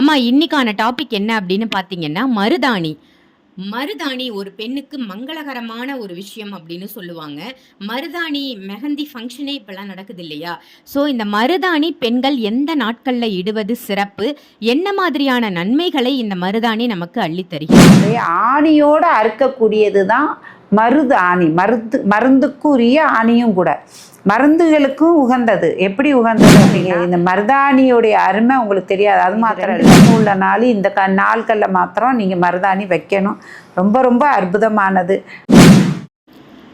அம்மா இன்னைக்கான டாபிக் என்ன அப்படின்னு பார்த்தீங்கன்னா மருதாணி. மருதாணி ஒரு பெண்ணுக்கு மங்களகரமான ஒரு விஷயம் அப்படின்னு சொல்லுவாங்க. மருதாணி மெஹந்தி ஃபங்க்ஷனே இப்போல்லாம் நடக்குது இல்லையா? ஸோ இந்த மருதாணி பெண்கள் எந்த நாட்களில் இடுவது சிறப்பு? என்ன மாதிரியான நன்மைகளை இந்த மருதாணி நமக்கு அள்ளித்தருகிறது? ஆணியோடு அறுக்கக்கூடியது தான் மருது ஆணி மருந்து மருந்துக்குரிய ஆணியும் கூட. மருந்துகளுக்கும் உகந்தது. எப்படி உகந்தது அப்படிங்க? இந்த மருதாணியோடைய அருமை உங்களுக்கு தெரியாது. அது மாத்திரம் இல்லை உள்ள நாள் இந்த க நாட்களில் மாத்திரம் நீங்கள் மருதாணி வைக்கணும். ரொம்ப ரொம்ப அற்புதமானது.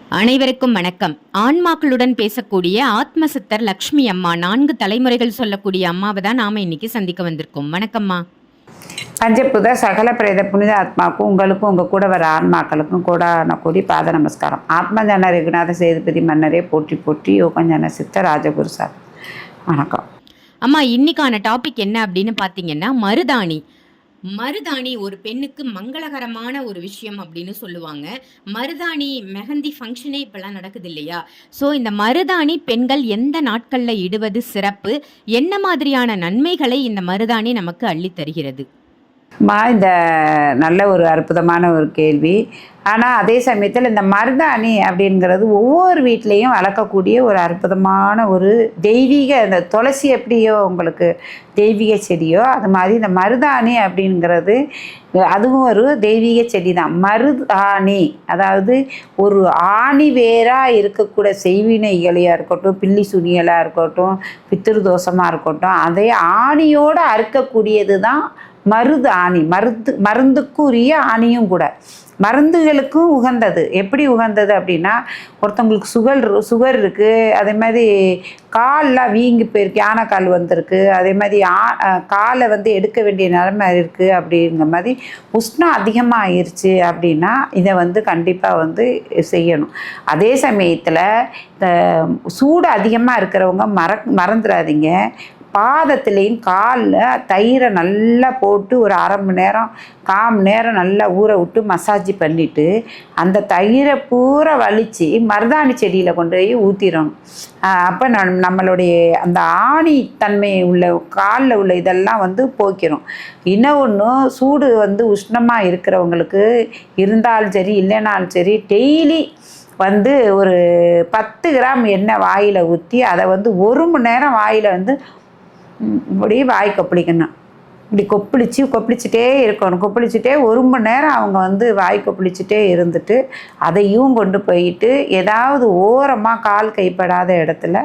அனைவருக்கும் வணக்கம். ஆன்மாக்களுடன் பேசக்கூடிய ஆத்மசித்தர் லக்ஷ்மி அம்மா நான்கு தலைமுறைகள் சொல்லக்கூடிய அம்மாவை தான் நாம இன்னைக்கு சந்திக்க வந்திருக்கோம். வணக்கம்மா. பஞ்சபுத சகல பிரேத புனித ஆத்மாவுக்கும் உங்களுக்கும் உங்கள் கூட வர ஆன்மாக்களுக்கும் கூட கூடி பாத நமஸ்காரம். ஆத்மஜன ரகுநாத சேதுபதி மன்னரே போற்றி போற்றி யோகஞ்சன சித்த ராஜகுரு சார். வணக்கம். அம்மா இன்னைக்கான டாபிக் என்ன அப்படின்னு பார்த்தீங்கன்னா மருதாணி. மருதாணி ஒரு பெண்ணுக்கு மங்களகரமான ஒரு விஷயம் அப்படின்னு சொல்லுவாங்க. மருதாணி மெஹந்தி ஃபங்க்ஷனே இப்போல்லாம் நடக்குது இல்லையா? ஸோ இந்த மருதாணி பெண்கள் எந்த நாட்களில் இடுவது சிறப்பு? என்ன மாதிரியான நன்மைகளை இந்த மருதாணி நமக்கு அள்ளித் தருகிறது? மா இந்த நல்ல ஒரு அற்புதமான ஒரு கேள்வி. ஆனால் அதே சமயத்தில் இந்த மருதாணி அப்படிங்கிறது ஒவ்வொரு வீட்லேயும் வளர்க்கக்கூடிய ஒரு அற்புதமான ஒரு தெய்வீக இந்த துளசி எப்படியோ உங்களுக்கு தெய்வீக செடியோ அது மாதிரி இந்த மருதாணி அப்படிங்கிறது அதுவும் ஒரு தெய்வீக செடி தான் மருதாணி அதாவது ஒரு ஆணி வேராக இருக்கக்கூடிய செய்வினைகளையாக இருக்கட்டும் பில்லி சுனியலாக இருக்கட்டும் பித்திரு தோஷமாக இருக்கட்டும் அதே ஆணியோடு அறுக்கக்கூடியது தான் மருது ஆணி மருந்து மருந்துக்குரிய ஆணியும் கூட. மருந்துகளுக்கும் உகந்தது. எப்படி உகந்தது அப்படின்னா ஒருத்தவங்களுக்கு சுகர் சுகர் இருக்குது அதே மாதிரி கால்லாம் வீங்கி போயிருக்கு யானைக்கால் வந்திருக்கு அதே மாதிரி ஆ காலை வந்து எடுக்க வேண்டிய நிலைமை இருக்குது அப்படிங்கிற மாதிரி உஷ்ணம் அதிகமாக ஆயிடுச்சு அப்படின்னா இதை வந்து கண்டிப்பாக வந்து செய்யணும். அதே சமயத்தில் இந்த சூடு அதிகமாக இருக்கிறவங்க மற மறந்துடாதீங்க பாதத்துலேயும் காலில் தயிரை நல்லா போட்டு ஒரு அரை மணி நேரம் கால் மணி நேரம் நல்லா ஊற விட்டு மசாஜ் பண்ணிவிட்டு அந்த தயிரை பூரா வலித்து மருதாணி செடியில் கொண்டு போய் ஊற்றிடணும் அப்போ நம் நம்மளுடைய அந்த ஆணி தன்மை உள்ள காலில் உள்ள இதெல்லாம் வந்து போக்கிறோம் ஒன்று சூடு வந்து உஷ்ணமாக இருக்கிறவங்களுக்கு இருந்தாலும் சரி இல்லைனாலும் சரி டெய்லி வந்து ஒரு பத்து கிராம் எண்ணெய் வாயில் ஊற்றி அதை வந்து ஒரு மணி நேரம் வாயில் வந்து இப்படி வாய் கொப்பளிக்கணும். இப்படி கொப்பளிச்சு கொப்பளிச்சுட்டே இருக்கணும். கொப்பளிச்சுட்டே ஒரு மணி நேரம் அவங்க வந்து வாய் கொப்பளிச்சுட்டே இருந்துட்டு அதையும் கொண்டு போயிட்டு ஏதாவது ஓரமாக கால் கைப்படாத இடத்துல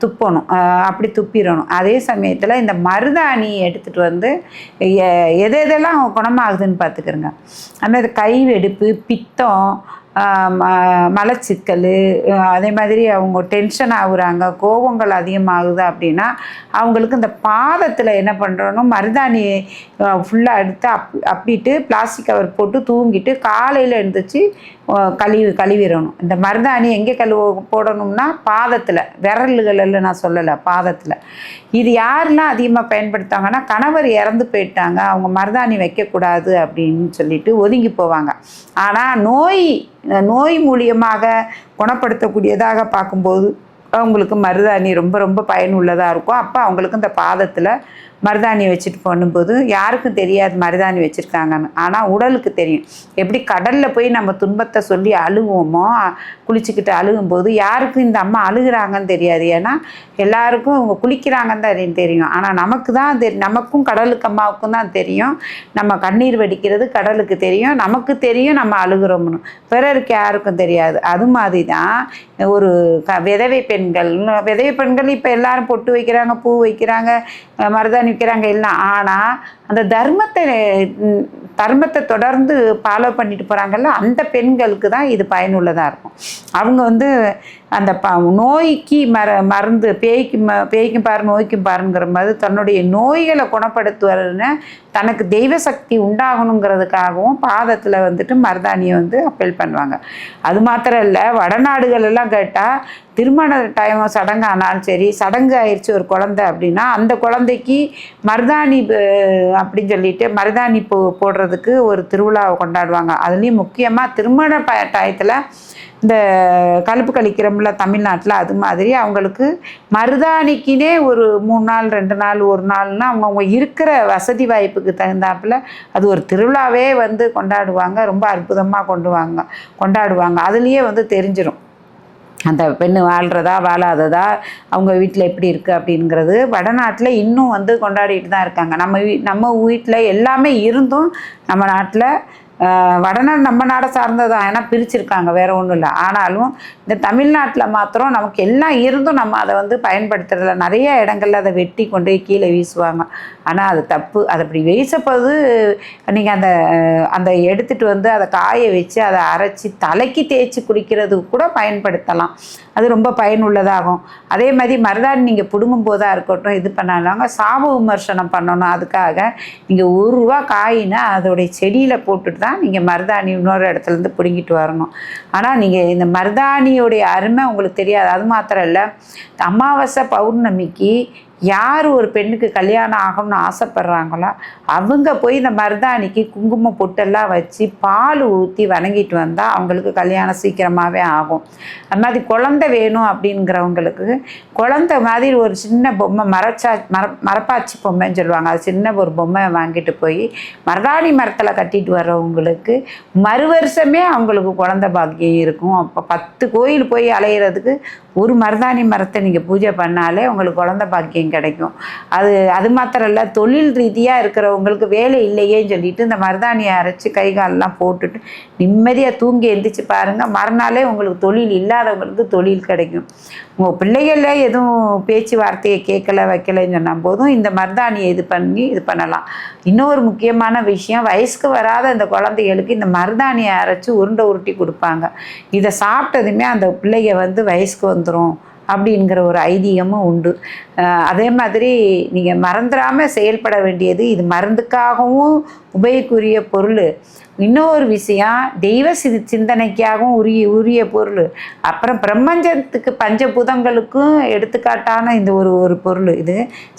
துப்பணும். அப்படி துப்பிடணும். அதே சமயத்தில் இந்த மருதாணி எடுத்துகிட்டு வந்து எ- எது எதெல்லாம் குணமாகுதுன்னு பார்த்துக்கிறோங்க அந்த கை வெடிப்பு பித்தம் மலச்சிக்கல் அதே மாதிரி அவங்க டென்ஷன் ஆகுறாங்க கோபங்கள் அதிகமாகுது அப்படின்னா அவங்களுக்கு இந்த பாதத்தில் என்ன பண்ணுறோன்னா மருதாணி ஃபுல்லாக எடுத்து அப் அப்பிட்டு பிளாஸ்டிக் கவர் போட்டு தூங்கிட்டு காலையில் எழுந்திரிச்சு கழுவி கழுவிடணும். இந்த மருதாணி எங்கே கழுவ போடணும்னா பாதத்தில் விரல்களில் நான் சொல்லலை பாதத்தில். இது யாரெல்லாம் அதிகமாக பயன்படுத்தாங்கன்னா கணவர் இறந்து போயிட்டாங்க அவங்க மருதாணி வைக்கக்கூடாது அப்படின்னு சொல்லிட்டு ஒதுங்கி போவாங்க. ஆனால் நோய் நோய் மூலியமாக குணப்படுத்தக்கூடியதாக பார்க்கும்போது அவங்களுக்கு மருதாணி ரொம்ப ரொம்ப பயனுள்ளதாக இருக்கும். அப்போ அவங்களுக்கு இந்த பாதத்தில் மருதாணி வச்சுட்டு போகும்போது யாருக்கும் தெரியாது மருதாணி வச்சுருக்காங்கன்னு. ஆனால் உடலுக்கு தெரியும். எப்படி கடலில் போய் நம்ம துன்பத்தை சொல்லி அழுவோமோ குளிச்சுக்கிட்டு அழுகும்போது யாருக்கும் இந்த அம்மா அழுகுறாங்கன்னு தெரியாது. ஏன்னா எல்லாருக்கும் அவங்க குளிக்கிறாங்கன்னு தான் தெரியும் ஆனால் நமக்கு தான் தெரியும் நமக்கும் கடலுக்கு அம்மாவுக்கும் தான் தெரியும். நம்ம கண்ணீர் வடிக்கிறது கடலுக்கு தெரியும். நமக்கு தெரியும் நம்ம அழுகிறோம்னு. பிறருக்கு யாருக்கும் தெரியாது. அது மாதிரி தான் ஒரு க விதவை பெண்கள். விதவை பெண்கள் இப்போ எல்லாரும் பொட்டு வைக்கிறாங்க பூ வைக்கிறாங்க. அஹ் நிற்கிறாங்க வைக்கிறாங்க எல்லாம் ஆனால் அந்த தர்மத்தை தர்மத்தை தொடர்ந்து ஃபாலோ பண்ணிட்டு போகிறாங்கல்ல அந்த பெண்களுக்கு தான் இது பயனுள்ளதாக இருக்கும். அவங்க வந்து அந்த ப நோய்க்கு மர மருந்து பேய்க்கு ம பேய்க்கும் பாரு நோய்க்கும் பாருங்கிற மாதிரி தன்னுடைய நோய்களை குணப்படுத்துவதுன்னு தனக்கு தெய்வ சக்தி உண்டாகணுங்கிறதுக்காகவும் பாதத்தில் வந்துட்டு மருதாணியை வந்து அப்பீல் பண்ணுவாங்க. அது மாத்திரம் இல்லை வடநாடுகள் எல்லாம் கேட்டால் திருமண டைம் சடங்கு ஆனாலும் சரி சடங்கு ஆயிடுச்சு ஒரு குழந்தை அப்படின்னா அந்த குழந்தைக்கு மருதாணி அப்படின்னு சொல்லிட்டு மருதாணி போ போடுறதுக்கு ஒரு திருவிழாவை கொண்டாடுவாங்க. அதுலேயும் முக்கியமாக திருமண ப டயத்தில் இந்த கழுப்பு கழிக்கிறோம்ல தமிழ்நாட்டில் அது மாதிரி அவங்களுக்கு மருதாணிக்குனே ஒரு மூணு நாள் ரெண்டு நாள் ஒரு நாள்னா அவங்க அவங்க இருக்கிற வசதி வாய்ப்புக்கு தகுந்தாப்புல அது ஒரு திருவிழாவே வந்து கொண்டாடுவாங்க ரொம்ப அற்புதமாக கொண்டு வாங்க கொண்டாடுவாங்க. அதுலேயே வந்து தெரிஞ்சிடும் அந்த பெண்ணு வாழ்கிறதா வாழாததா அவங்க வீட்டில் எப்படி இருக்குது அப்படிங்கிறது வடநாட்டில் இன்னும் வந்து கொண்டாடிட்டு தான் இருக்காங்க. நம்ம வீ நம்ம வீட்டில் எல்லாமே இருந்தும் நம்ம நாட்டில் வடநாடு நம்ம நாடை சார்ந்தது? ஏன்னா பிரிச்சிருக்காங்க வேற ஒன்றும் இல்லை. ஆனாலும் இந்த தமிழ்நாட்டில் மாத்திரம் நமக்கு எல்லாம் இருந்தும் நம்ம அதை வந்து பயன்படுத்துறதில்ல நிறைய இடங்கள்ல அதை வெட்டி கொண்டு போய் கீழே வீசுவாங்க. ஆனால் அது தப்பு. அது அப்படி வீசப்போது நீங்கள் அந்த அந்த எடுத்துகிட்டு வந்து அதை காய வச்சு அதை அரைச்சி தலைக்கு தேய்ச்சி குடிக்கிறது கூட பயன்படுத்தலாம். அது ரொம்ப பயனுள்ளதாகும். அதே மாதிரி மருதாணி நீங்கள் பிடுங்கும் போதாக இருக்கட்டும் இது பண்ணாங்க சாப விமர்சனம் பண்ணணும். அதுக்காக நீங்கள் ஒரு ரூபா காயினா அதோடைய செடியில் போட்டுட்டு தான் நீங்கள் மருதாணி இன்னொரு இடத்துலேருந்து பிடுங்கிட்டு வரணும். ஆனால் நீங்கள் இந்த மருதாணியோடைய அருமை உங்களுக்கு தெரியாது. அது மாத்திரம் இல்லை அமாவாசை பௌர்ணமிக்கு யார் ஒரு பெண்ணுக்கு கல்யாணம் ஆகணும்னு ஆசைப்படுறாங்களோ அவங்க போய் இந்த மருதாணிக்கு குங்குமம் பொட்டெல்லாம் வச்சு பால் ஊற்றி வணங்கிட்டு வந்தால் அவங்களுக்கு கல்யாணம் சீக்கிரமாகவே ஆகும். அது மாதிரி குழந்தை வேணும் அப்படிங்கிறவங்களுக்கு குழந்தை மாதிரி ஒரு சின்ன பொம்மை மரச்சா மர மரப்பாச்சி பொம்மைன்னு சொல்லுவாங்க. அது சின்ன ஒரு பொம்மை வாங்கிட்டு போய் மருதாணி மரத்தில் கட்டிட்டு வர்றவங்களுக்கு மறு வருஷமே அவங்களுக்கு குழந்தை பாக்கியம் இருக்கும். அப்போ பத்து கோயில் போய் அலையிறதுக்கு ஒரு மருதாணி மரத்தை நீங்கள் பூஜை பண்ணாலே உங்களுக்கு குழந்த பாக்கியம் கிடைக்கும். அது அது மாத்திரம் இல்லை தொழில் ரீதியாக இருக்கிறவங்களுக்கு வேலை இல்லையேன்னு சொல்லிட்டு இந்த மருதாணியை அரைச்சி கை காலெல்லாம் போட்டுட்டு நிம்மதியாக தூங்கி எந்திரிச்சு பாருங்கள் மறுநாளே உங்களுக்கு தொழில் இல்லாதவங்களுக்கு தொழில் கிடைக்கும். உங்கள் பிள்ளைகள எதுவும் பேச்சுவார்த்தையை கேட்கல வைக்கலைன்னு சொன்ன போதும் இந்த மருதாணியை இது பண்ணி இது பண்ணலாம். இன்னொரு முக்கியமான விஷயம் வயசுக்கு வராத இந்த குழந்தைகளுக்கு இந்த மருதாணியை அரைச்சி உருண்டை உருட்டி கொடுப்பாங்க. இதை சாப்பிட்டதுமே அந்த பிள்ளைங்க வந்து வயசுக்கு வந்துடும் அப்படிங்கிற ஒரு ஐதீகமும் உண்டு. அதே மாதிரி நீங்கள் மறந்துடாமல் செயல்பட வேண்டியது இது மருந்துக்காகவும் உபயோகக்குரிய பொருள். இன்னொரு விஷயம் தெய்வ சி சிந்தனைக்காகவும் உரிய உரிய பொருள். அப்புறம் பிரபஞ்சத்துக்கு பஞ்சபூதங்களுக்கும் எடுத்துக்காட்டான இந்த ஒரு ஒரு பொருள் இது.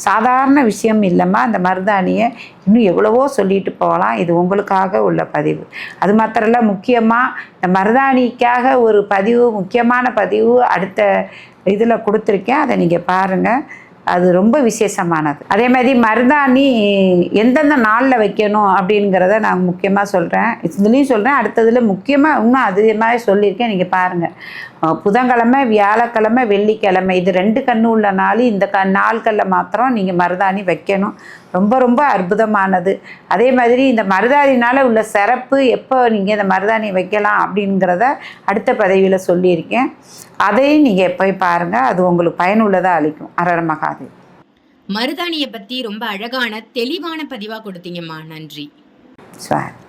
சாதாரண விஷயம் இல்லைம்மா அந்த மருதாணியை இன்னும் எவ்வளவோ சொல்லிட்டு போகலாம். இது உங்களுக்காக உள்ள பதிவு. அது மாத்திரம் முக்கியமாக இந்த மருதாணிக்காக ஒரு பதிவு முக்கியமான பதிவு அடுத்த இதில் கொடுத்துருக்கேன். அதை நீங்கள் பாருங்கள் அது ரொம்ப விசேஷமானது. அதே மாதிரி மருதாணி எந்தெந்த நாளில் வைக்கணும் அப்படிங்கிறத நான் முக்கியமாக சொல்கிறேன் இதுலேயும் சொல்கிறேன் அடுத்ததில் முக்கியமாக இன்னும் அதிகமாக சொல்லியிருக்கேன். நீங்கள் பாருங்கள் புதன்கிழமை வியாழக்கிழமை வெள்ளிக்கிழமை இது ரெண்டு கண்ணு உள்ள நாள். இந்த க நாட்களில் மாத்திரம் நீங்கள் மருதாணி வைக்கணும். ரொம்ப ரொம்ப அற்புதமானது. அதே மாதிரி இந்த மருதாணினால் உள்ள சிறப்பு எப்போ நீங்கள் இந்த மருதாணி வைக்கலாம் அப்படிங்கிறத அடுத்த பதவியில் சொல்லியிருக்கேன். அதையும் நீங்கள் போய் பாருங்கள் அது உங்களுக்கு பயனுள்ளதாக அளிக்கும். அரர மகாதேவ் மருதாணியை பத்தி ரொம்ப அழகான தெளிவான பதிவா கொடுத்தீங்கம்மா. நன்றி. ஸ்வார்